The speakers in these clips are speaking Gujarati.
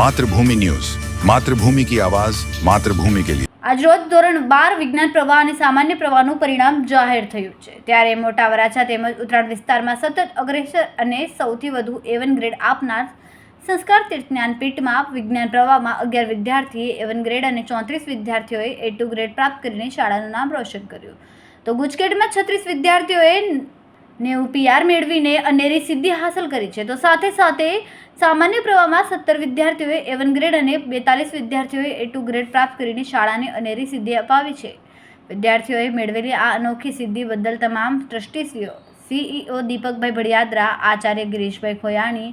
માતૃભૂમિ ન્યૂઝ. માતૃભૂમિ કી આવાજ, માતૃભૂમિ કે લીએ આજરોજ ધોરણ બાર વિજ્ઞાન પ્રવાહ અને સામાન્ય પ્રવાહનું પરિણામ જાહેર થયું છે. ત્યારે મોટા વરાછા તેમજ ઉત્તરાયણ વિસ્તારમાં સતત અગ્રેસર અને સૌથી વધુ એવન ગ્રેડ આપનાર સંસ્કાર તીર્થ જ્ઞાનપીઠમાં વિજ્ઞાન પ્રવાહમાં અગિયાર વિદ્યાર્થીએ એવન ગ્રેડ અને ચોત્રીસ વિદ્યાર્થીઓએ એ ટુ ગ્રેડ પ્રાપ્ત કરીને શાળાનું નામ રોશન કર્યું. તો ગુજકેટમાં છત્રીસ વિદ્યાર્થીઓએ નેવું પીઆર મેળવીને અનેરી સિદ્ધિ હાંસલ કરી છે. તો સાથે સાથે સામાન્ય પ્રવાહમાં સત્તર વિદ્યાર્થીઓએ એવન ગ્રેડ અને બેતાલીસ વિદ્યાર્થીઓએ એ ટુ ગ્રેડ પ્રાપ્ત કરીને શાળાને અનેરી સિદ્ધિ અપાવી છે. વિદ્યાર્થીઓએ મેળવેલી આ અનોખી સિદ્ધિ બદલ તમામ ટ્રસ્ટીશ્રીઓ સીઈઓ દીપકભાઈ ભડિયાદરા, આચાર્ય ગિરીશભાઈ ખોયાણી,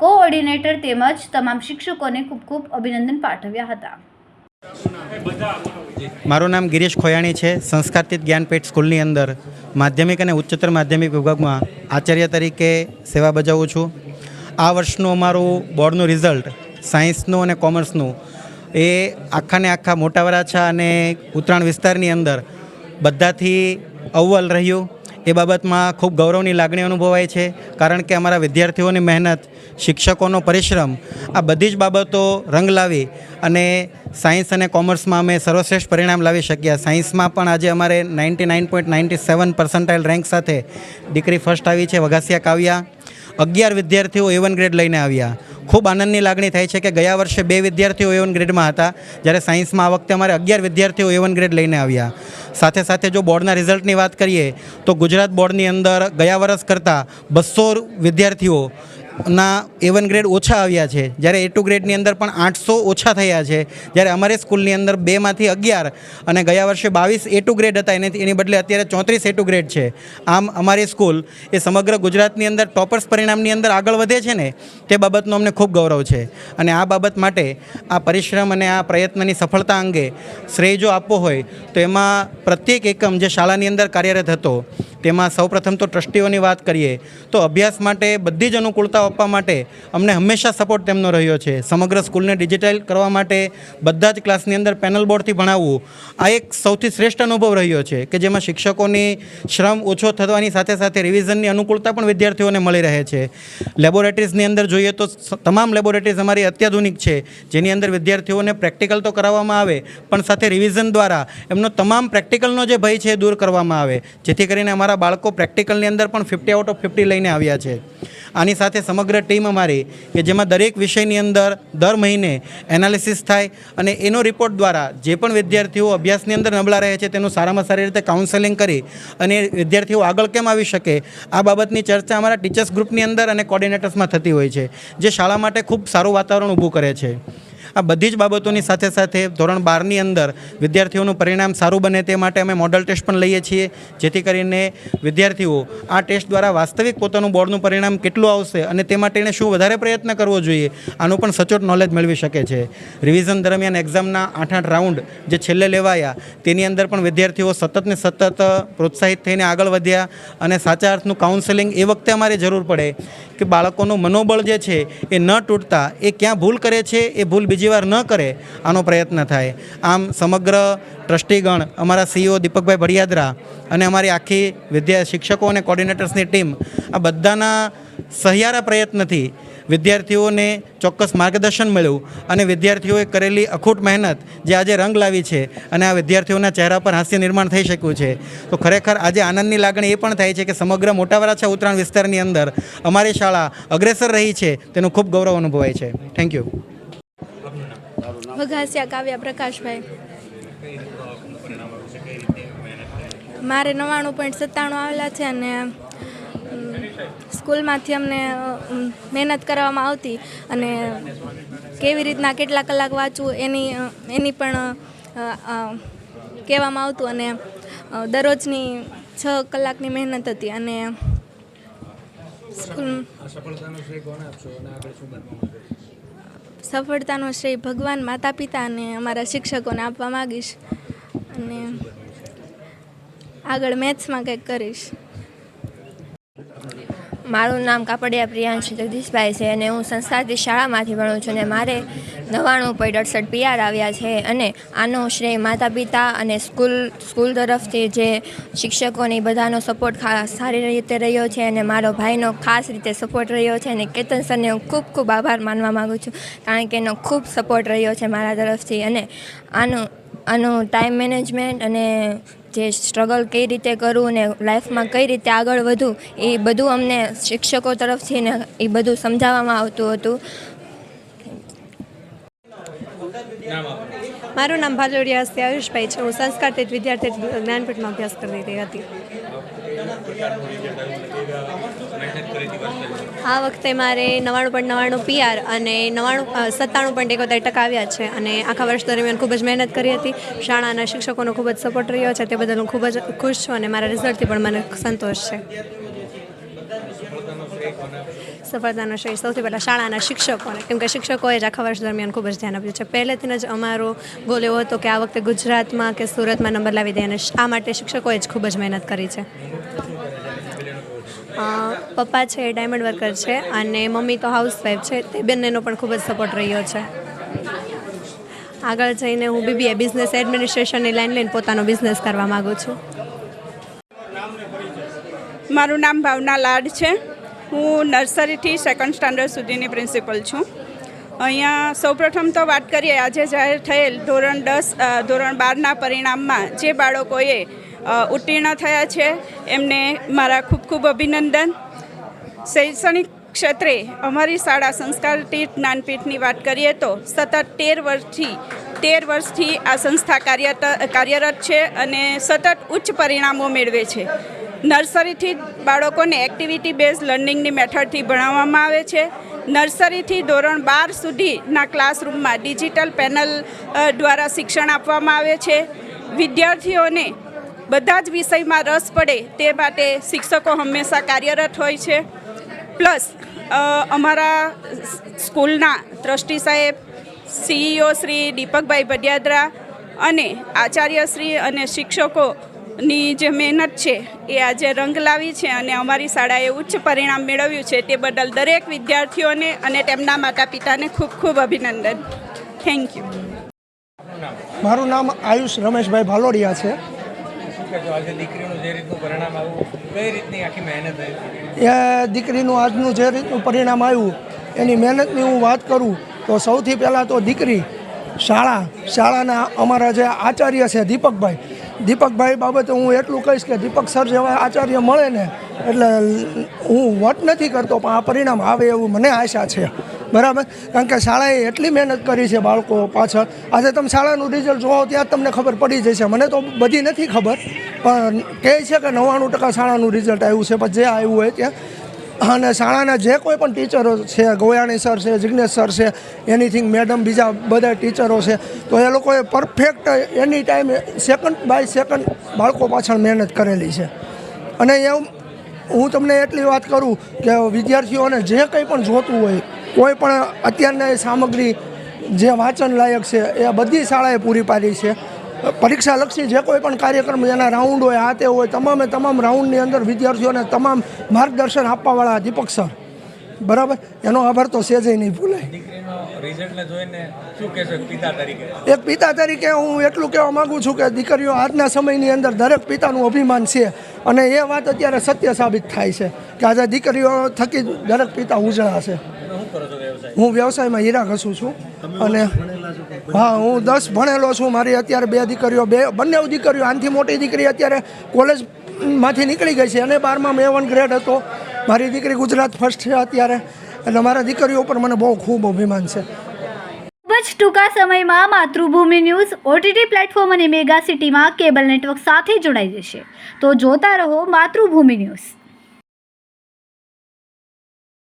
કોઓર્ડિનેટર તેમજ તમામ શિક્ષકોને ખૂબ ખૂબ અભિનંદન પાઠવ્યા હતા. મારું નામ ગિરીશ ખોયાણી છે. સંસ્કારતીત જ્ઞાનપીઠ સ્કૂલની અંદર માધ્યમિક અને ઉચ્ચતર માધ્યમિક વિભાગમાં આચાર્ય તરીકે સેવા બજાવું છું. આ વર્ષનું અમારું બોર્ડનું રિઝલ્ટ સાયન્સનું અને કોમર્સનું એ આખાને આખા મોટા વરાછા અને ઉત્તરાયણ વિસ્તારની અંદર બધાથી અવ્વલ રહ્યું. એ બાબતમાં ખૂબ ગૌરવની લાગણી અનુભવાય છે, કારણ કે અમારા વિદ્યાર્થીઓની મહેનત, શિક્ષકોનો પરિશ્રમ, આ બધી જ બાબતો રંગ લાવી અને સાયન્સ અને કોમર્સમાં અમે સર્વશ્રેષ્ઠ પરિણામ લાવી શક્યા. સાયન્સમાં પણ આજે અમારે ninety nine point ninety seven percentile rank સાથે દીકરી ફર્સ્ટ આવી છે, વઘાસિયા કાવ્યા. અગિયાર વિદ્યાર્થીઓ એવન ગ્રેડ લઈને આવ્યા. ખૂબ આનંદની લાગણી થાય છે કે ગયા વર્ષે બે વિદ્યાર્થીઓ એવન ગ્રેડમાં હતા. જ્યારે સાયન્સમાં આ વખતે અમારે અગિયાર વિદ્યાર્થીઓ એવન ગ્રેડ લઈને આવ્યા. સાથે સાથે જો બોર્ડના રિઝલ્ટની વાત કરીએ, તો ગુજરાત બોર્ડની અંદર ગયા વર્ષ કરતાં બસો વિદ્યાર્થીઓ ના એવન ગ્રેડ ઓછા આવ્યા છે. જ્યારે એ ટુ ગ્રેડની અંદર પણ આઠસો ઓછા થયા છે. જ્યારે અમારી સ્કૂલની અંદર બેમાંથી અગિયાર અને ગયા વર્ષે બાવીસ એ ટુ ગ્રેડ હતા. એની એની બદલે અત્યારે ચોત્રીસ એ ટુ ગ્રેડ છે. આમ અમારી સ્કૂલ એ સમગ્ર ગુજરાતની અંદર ટોપર્સ પરિણામની અંદર આગળ વધે છે ને, તે બાબતનો અમને ખૂબ ગૌરવ છે. અને આ બાબત માટે આ પરિશ્રમ અને આ પ્રયત્નની સફળતા અંગે શ્રેય જો આપવો હોય, તો એમાં પ્રત્યેક એકમ જે શાળાની અંદર કાર્યરત હતો તેમાં સૌપ્રથમ તો ટ્રસ્ટીઓની વાત કરીએ, તો અભ્યાસ માટે બધી જ અનુકૂળતાઓ આપવા માટે અમને હંમેશા સપોર્ટ તેમનો રહ્યો છે. સમગ્ર સ્કૂલને ડિજિટલ કરવા માટે બધા જ ક્લાસની અંદર પેનલ બોર્ડથી ભણાવવું, આ એક સૌથી શ્રેષ્ઠ અનુભવ રહ્યો છે કે જેમાં શિક્ષકોની શ્રમ ઓછો થવાની સાથે સાથે રિવિઝનની અનુકૂળતા પણ વિદ્યાર્થીઓને મળી રહે છે. લેબોરેટરીઝની અંદર જોઈએ તો તમામ લેબોરેટરીઝ અમારી અત્યાધુનિક છે, જેની અંદર વિદ્યાર્થીઓને પ્રેક્ટિકલ તો કરાવવામાં આવે, પણ સાથે રિવિઝન દ્વારા એમનો તમામ પ્રેક્ટિકલનો જે ભય છે એ દૂર કરવામાં આવે, જેથી કરીને અમારા બાળકો પ્રેક્ટિકલની અંદર પણ ફિફ્ટી આઉટ ઓફ ફિફ્ટી લઈને આવ્યા છે. આની સાથે સમગ્ર ટીમ અમારી કે જેમાં દરેક વિષયની અંદર દર મહિને એનાલિસિસ થાય અને એનો રિપોર્ટ દ્વારા જે પણ વિદ્યાર્થીઓ અભ્યાસની અંદર નબળા રહે છે તેનું સારામાં સારી રીતે કાઉન્સેલિંગ કરી અને વિદ્યાર્થીઓ આગળ કેમ આવી શકે, આ બાબતની ચર્ચા અમારા ટીચર્સ ગ્રુપની અંદર અને કોર્ડિનેટર્સમાં થતી હોય છે, જે શાળા માટે ખૂબ સારું વાતાવરણ ઊભું કરે છે. આ બધી જ બાબતોની સાથે સાથે ધોરણ બારની અંદર વિદ્યાર્થીઓનું પરિણામ સારું બને તે માટે અમે મોડલ ટેસ્ટ પણ લઈએ છીએ, જેથી કરીને વિદ્યાર્થીઓ આ ટેસ્ટ દ્વારા વાસ્તવિક પોતાનું બોર્ડનું પરિણામ કેટલું આવશે અને તે માટે એણે શું વધારે પ્રયત્ન કરવો જોઈએ, આનું પણ સચોટ નોલેજ મેળવી શકે છે. રિવિઝન દરમિયાન એક્ઝામના આઠ આઠ રાઉન્ડ જે છેલ્લે લેવાયા, તેની અંદર પણ વિદ્યાર્થીઓ સતત ને સતત પ્રોત્સાહિત થઈને આગળ વધ્યા અને સાચા અર્થનું કાઉન્સેલિંગ એ વખતે અમારે જરૂર પડે કે બાળકોનું મનોબળ જે છે એ ન તૂટતા, એ ક્યાં ભૂલ કરે છે એ ભૂલ બીજી વાર ન કરે, આનો પ્રયત્ન થાય. આમ સમગ્ર ટ્રસ્ટીગણ અમારા સીઈઓ દીપકભાઈ ભડિયાદરા અને અમારી આખી વિદ્યા શિક્ષકો અને કોર્ડિનેટર્સની ટીમ આ બધાના સહિયારા પ્રયત્નથી વિદ્યાર્થીઓને ચોક્કસ માર્ગદર્શન મળ્યું અને વિદ્યાર્થીઓએ કરેલી અખૂટ મહેનત જે આજે રંગ લાવી છે અને આ વિદ્યાર્થીઓના ચહેરા પર હાસ્ય નિર્માણ થઈ શક્યું છે. તો ખરેખર આજે આનંદની લાગણી એ પણ થાય છે કે સમગ્ર મોટા વરાછા ઉત્તરાયણ વિસ્તારની અંદર અમારી શાળા અગ્રેસર રહી છે, તેનું ખૂબ ગૌરવ અનુભવાય છે. Thank you Vaghasiya Kavya Prakashbhai. મારે નવ્વાણું પોઈન્ટ સત્તાણું આવેલા છે અને સ્કૂલમાંથી અમને મહેનત કરવામાં આવતી અને કેવી રીતના કેટલા કલાક વાંચવું એની એની પણ કહેવામાં આવતું અને દરરોજની છ કલાકની મહેનત હતી અને, સ્કૂલ સફળતાનો શ્રેય ભગવાન માતા પિતા અને અમારા શિક્ષકોને આપવા માગીશ. અને આગળ મેથ્સમાં કંઈક કરીશ. મારું નામ કાપડિયા પ્રિયાંશ જગદીશભાઈ છે અને હું સંસ્કારથી શાળામાંથી ભણું છું અને મારે નવ્વાણું પોઈન્ટ અડસઠ પીઆર આવ્યા છે અને આનો શ્રેય માતા પિતા અને સ્કૂલ સ્કૂલ તરફથી જે શિક્ષકોને બધાનો સપોર્ટ સારી રીતે રહ્યો છે અને મારો ભાઈનો ખાસ રીતે સપોર્ટ રહ્યો છે અને કેતન સરને હું ખૂબ ખૂબ આભાર માનવા માગું છું કારણ કે એનો ખૂબ સપોર્ટ રહ્યો છે મારા તરફથી અને આનું આનું ટાઈમ મેનેજમેન્ટ અને જે સ્ટ્રગલ કઈ રીતે કરવું ને લાઈફમાં કઈ રીતે આગળ વધવું એ બધું અમને શિક્ષકો તરફથી ને એ બધું સમજાવવામાં આવતું હતું. મારું નામ ભાલોડિયા હસ્તી આયુષભાઈ છે. હું સંસ્કારતીત વિદ્યાર્થી જ્ઞાનપીઠમાં અભ્યાસ કરી રહી હતી. આ વખતે મારે નવ્વાણું પોઈન્ટ નવ્વાણું પીઆર અને નવ્વાણું સત્તાણું પોઈન્ટ એકોતેર ટકા આવ્યા છે અને આખા વર્ષ દરમિયાન ખૂબ જ મહેનત કરી હતી. શાળાના શિક્ષકોનો ખૂબ જ સપોર્ટ રહ્યો છે. તે બદલ હું ખૂબ જ ખુશ છું અને મારા રિઝલ્ટથી પણ મને સંતોષ છે. સફળતાનો શ્રેય સૌથી પહેલાં શાળાના શિક્ષકોને. કેમ કે શિક્ષકોએ જ આખા વર્ષ દરમિયાન ખૂબ જ ધ્યાન આપ્યું છે. પહેલેથી જ અમારો ગોલ એવો હતો કે આ વખતે ગુજરાતમાં કે સુરતમાં નંબર લાવી દે અને આ માટે શિક્ષકોએ જ ખૂબ જ મહેનત કરી છે. પપ્પા છે, ડાયમંડ વર્કર છે અને મમ્મી તો હાઉસવાઈફ છે. તે બંનેનો પણ ખૂબ જ સપોર્ટ રહ્યો છે. આગળ જઈને હું બીબીએ બિઝનેસ એડમિનિસ્ટ્રેશનની લાઈન લઈને પોતાનો બિઝનેસ કરવા માગું છું. મારું નામ ભાવના લાડ છે. હું નર્સરીથી સેકન્ડ સ્ટાન્ડર્ડ સુધીની પ્રિન્સિપલ છું. અહીંયા સૌપ્રથમ તો વાત કરીએ, આજે જાહેર થયેલ ધોરણ દસ ધોરણ બારના પરિણામમાં જે બાળકોએ ઉત્તીર્ણ થયા છે, એમને મારા ખૂબ ખૂબ અભિનંદન. શૈક્ષણિક ક્ષેત્રે અમારી શાળા સંસ્કારતીર્થ જ્ઞાનપીઠની વાત કરીએ તો સતત તેર વર્ષથી તેર વર્ષથી આ સંસ્થા કાર્યરત છે અને સતત ઉચ્ચ પરિણામો મેળવે છે. નર્સરીથી બાળકોને એક્ટિવિટી બેઝ લર્નિંગની મેથડથી ભણાવવામાં આવે છે. નર્સરીથી ધોરણ બાર સુધીના ક્લાસરૂમમાં ડિજિટલ પેનલ દ્વારા શિક્ષણ આપવામાં આવે છે. વિદ્યાર્થીઓને બધા જ વિષયમાં રસ પડે તે માટે શિક્ષકો હંમેશા કાર્યરત હોય છે. પ્લસ અમારા સ્કૂલના ટ્રસ્ટી સાહેબ, સીઈઓ શ્રી દીપકભાઈ ભડિયાદરા અને આચાર્યશ્રી અને શિક્ષકોની જે મહેનત છે એ આજે રંગ લાવી છે અને અમારી શાળાએ ઉચ્ચ પરિણામ મેળવ્યું છે તે બદલ દરેક વિદ્યાર્થીઓને અને તેમના માતા પિતાને ખૂબ ખૂબ અભિનંદન. થેન્ક યુ મારું નામ આયુષ રમેશભાઈ ભાલોડિયા છે. કહેજો આજે દીકરીનું જે રીતનું પરિણામ આવ્યું કઈ રીતની આખી મહેનત રહી એ દીકરીનું આજનું જે રીતનું પરિણામ આવ્યું એની મહેનતની હું વાત કરું તો સૌથી પહેલાં તો દીકરી શાળા શાળાના અમારા જે આચાર્ય છે દીપકભાઈ દીપકભાઈ બાબતે હું એટલું કહીશ કે દીપક સર જેવા આચાર્ય મળે ને, એટલે હું વટ નથી કરતો, પણ આ પરિણામ આવે એવું મને આશા છે. બરાબર? કારણ કે શાળાએ એટલી મહેનત કરી છે બાળકો પાછળ. આજે તમે શાળાનું રિઝલ્ટ જોવો ત્યાં તમને ખબર પડી જશે. મને તો બધી નથી ખબર, પણ કહે છે કે નવ્વાણું ટકા શાળાનું રિઝલ્ટ આવ્યું છે, પણ જે આવ્યું હોય ત્યાં અને શાળાના જે કોઈ પણ ટીચરો છે, ગોયાણી સર છે જિજ્ઞેશ સર છે એનીથિંગ મેડમ બીજા બધા ટીચરો છે, તો એ લોકોએ perfect any time second by second બાળકો પાછળ મહેનત કરેલી છે. અને એવું હું તમને એટલી વાત કરું કે વિદ્યાર્થીઓને જે કંઈ પણ જોતું હોય, કોઈ પણ અત્યારના સામગ્રી જે વાંચન લાયક છે, એ બધી શાળાએ પૂરી પાડી છે. પરીક્ષાલક્ષી જે કોઈ પણ કાર્યક્રમ એના રાઉન્ડ હોય આ તે હોય તમામે તમામ રાઉન્ડની અંદર વિદ્યાર્થીઓને તમામ માર્ગદર્શન આપવાવાળા દીપક સર બરાબર? એનો આભાર તો સેજે નહીં ભૂલાય દીકરીનો રિઝલ્ટને જોઈને શું કહેશો એક પિતા તરીકે? એક પિતા તરીકે હું એટલું કહેવા માગું છું કે દીકરીઓ આજના સમયની અંદર દરેક પિતાનું અભિમાન છે અને એ વાત અત્યારે સત્ય સાબિત થાય છે કે આજે દીકરીઓ થકી જ દરેક પિતા ઉજળા છે. તમે શું કરો છો વ્યવસાય હું વ્યવસાયમાં હીરા ઘસું છું અને હા, હું દસ ભણેલો છું. મારી અત્યારે બે દીકરીઓ, બે, બંને દીકરીઓ, આનથી મોટી દીકરી અત્યારે કોલેજમાંથી નીકળી ગઈ છે. અને બારમાં મેં વન ગ્રેડ હતો. મારી દીકરી ગુજરાત ફર્સ્ટ છે અત્યારે. એટલે મારા દીકરીઓ ઉપર મને બહુ ખૂબ અભિમાન છે. ખૂબ જ ટૂંકા સમયમાં માતૃભૂમિ ન્યૂઝ ઓટીટી પ્લેટફોર્મ અને મેગા સિટીમાં કેબલ નેટવર્ક સાથે જોડાઈ જશે. તો જોતા રહો માતૃભૂમિ ન્યૂઝ.